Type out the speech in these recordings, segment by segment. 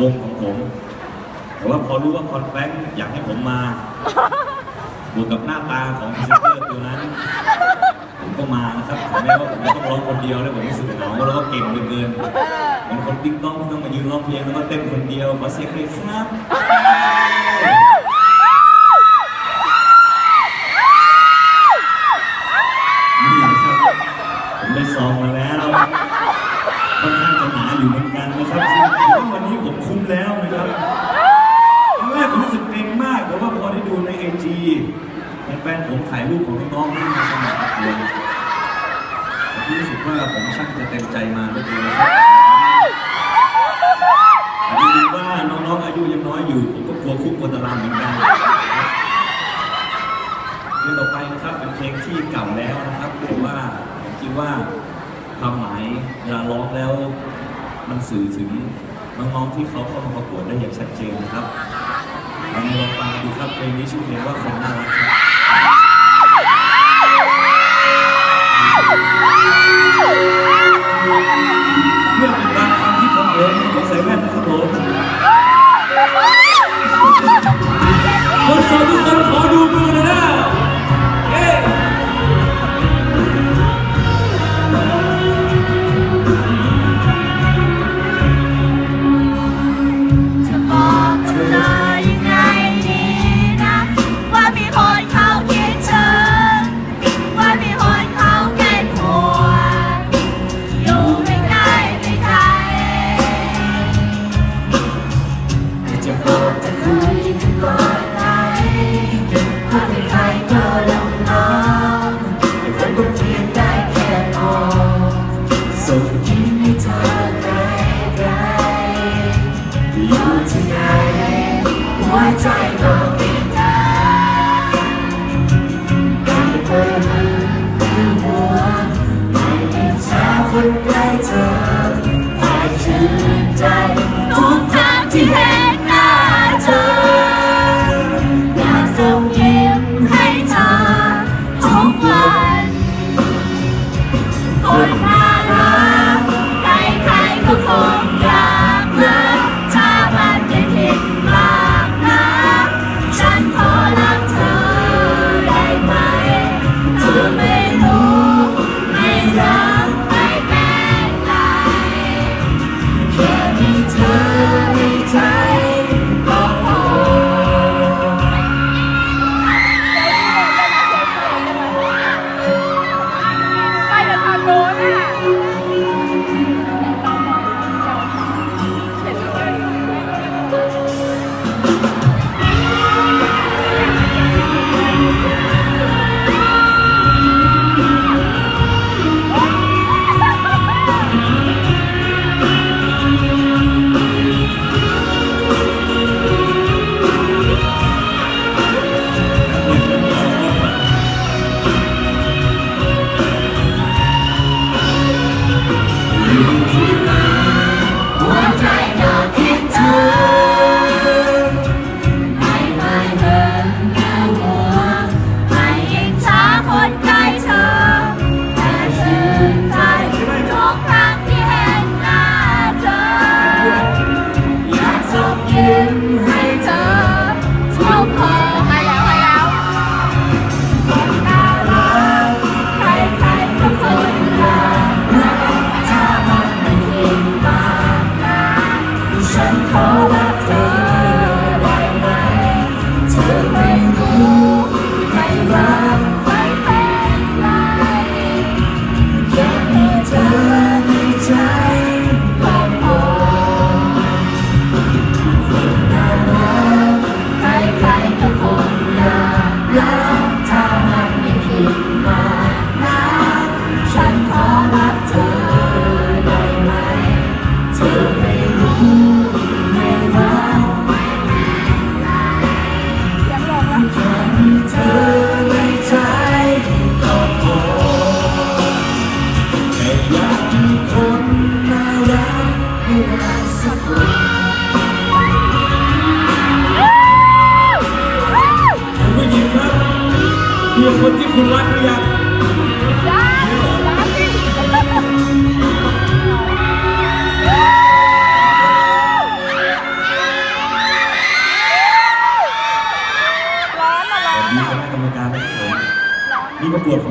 วงของผม แต่ว่าพอรู้ว่าคอนแฟงอยากให้ผมมาบวกกับหน้าตาของพรีเซนเตอร์ตัวนั้น ผมก็มานะครับถึงแม้ว่าผมจะต้องร้องคนเดียวแล้วผมรู้สึกเหงาแล้วก็เก่งเหลือเกินเหมือนคนติ๊กต้องที่ต้องมายืนร้องเพลงแล้วก็เต้นคนเดียวขอเสียงเลยครับ วันนี้ผมคุ้มแล้วนะครับครั้งแรกผมรู้สึกเกรงมากแต่ว่าพอได้ดูในไอจีแฟนผมถ่ายรูปของน้องๆที่มาสมัครเรียนผมรู้สึกว่าผมช่างจะเต็มใจมาเหลือเกินะครับแต่ดูดูว่าน้องๆอายุยังน้อยอยู่ผมก็กลัวคุกกลัวตารางเหมือนกันเพลงต่อไปนะครับเป็นเพลงที่เก่าแล้วนะครับแต่ว่าผมคิดว่าความหมายเวลาร้องแล้วมันสื่อถึง น้องๆที่เขาเข้ามาประกวดได้อย่างชัดเจนนะครับลองลองฟังดูครับเพลงนี้ชื่อเพลงว่าคนน่ารักครับเมื่อเป็นบางคำที่ผมเห็นผมใส่แว่นนะครับผมคนโสดทุกคนข จฉ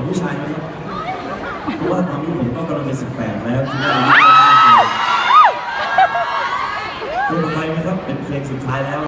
ผู้ชายนะครับเพราะว่าตอนนี้ผมก็กำลังจะ18แล้วคิดว่าอายุก็น่าจะเพลงต่อไปนะครับเป็นเพลงสุดท้ายแล้ว